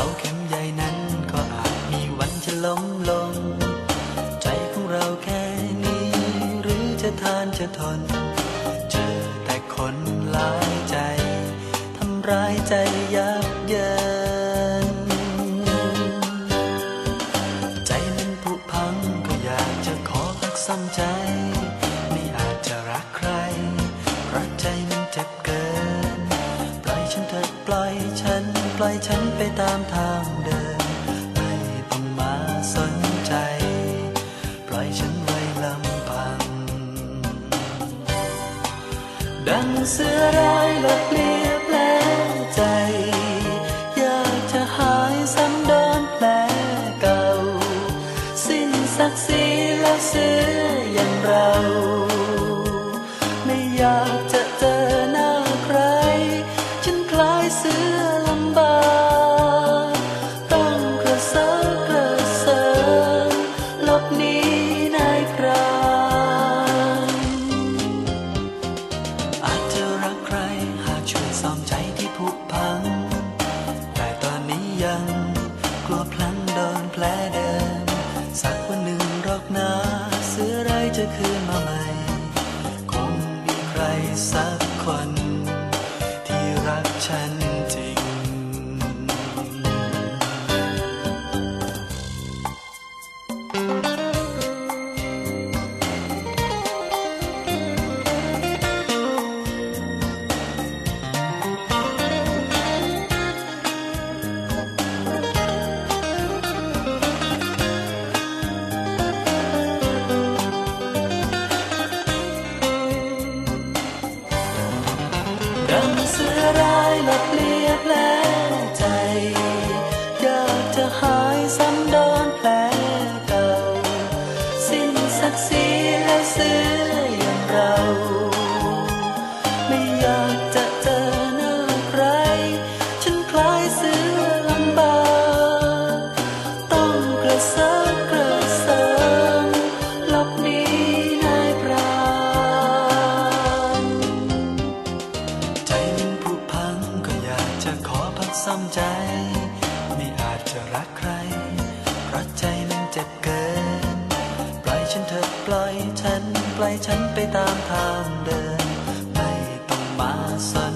าเข็มใหญ่นั้นก็อาจมีวันจะล้มลง ใจของเราแค่นี้ หรือจะทานจะทน เจอแต่คนหลายใจ ทำร้ายใจยับเยิน ใจมันผุพังก็อยากจะขอพักซ้ำใจ นี่อาจจะรักใคร รักใจมันเจ็บเกิน ปล่อยฉันเถิดปล่อยฉัน ปล่อยฉันไปตามทางเดิน ไม่ต้องมาสนใจ ปล่อยฉันไว้ลำพัง ดังเสือร้ายหลับเลียแผลใจ อยากจะหายซ้ำโดนแผลเก่า สิ้นศักดิ์ศรีแล้วเสืออย่างเรา ไม่อยากจะเจอ กลัวพลังโดนแผลเดิม สักวันหนึ่งรอกนะเสือไรจะคืนมาใหม่ คงมีใครสักคน ดังเสือร้ายหลับเลียแผลใจ อยากจะหายซ้ำโดนแผลเก่า สิ้นศักดิ์ศรีและเสืออย่างเรา ไม่อยากจะเจอหน้าใคร ฉันคล้ายเสือลำบาก ต้องกระเซิง ใจ ไม่อาจจะรักใคร เพราะใจมันเจ็บเกิน ปล่อยฉันเถิดปล่อยฉัน ปล่อยฉันไปตามทางเดิน ไม่ต้องมาสน